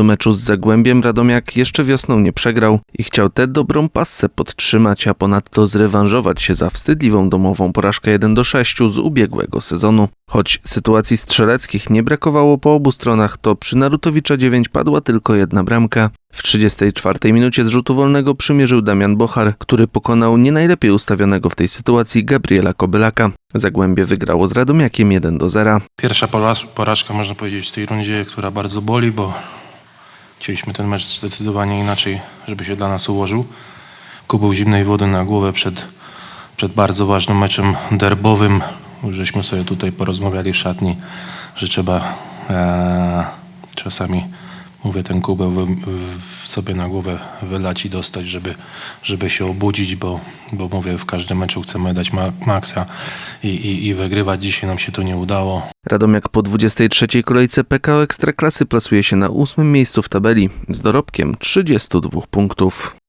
Do meczu z Zagłębiem Radomiak jeszcze wiosną nie przegrał i chciał tę dobrą passę podtrzymać, a ponadto zrewanżować się za wstydliwą domową porażkę 1 do 6 z ubiegłego sezonu. Choć sytuacji strzeleckich nie brakowało po obu stronach, to przy Narutowicza 9 padła tylko jedna bramka. W 34 minucie z rzutu wolnego przymierzył Damian Bochar, który pokonał nie najlepiej ustawionego w tej sytuacji Gabriela Kobylaka. Zagłębie wygrało z Radomiakiem 1 do 0. Pierwsza poraż- porażka, można powiedzieć, w tej rundzie, która bardzo boli, bo chcieliśmy ten mecz zdecydowanie inaczej, żeby się dla nas ułożył. Kubeł zimnej wody na głowę przed, przed bardzo ważnym meczem derbowym. Już Żeśmy sobie tutaj porozmawiali w szatni, że trzeba e, czasami, mówię, ten kubeł sobie na głowę wylać i dostać, żeby, żeby się obudzić, bo, bo mówię, w każdym meczu chcemy dać ma, maksa i, i, i wygrywać. Dzisiaj nam się to nie udało. Radomiak po 23 kolejce PKO Ekstraklasy plasuje się na ósmym miejscu w tabeli z dorobkiem 32 punktów.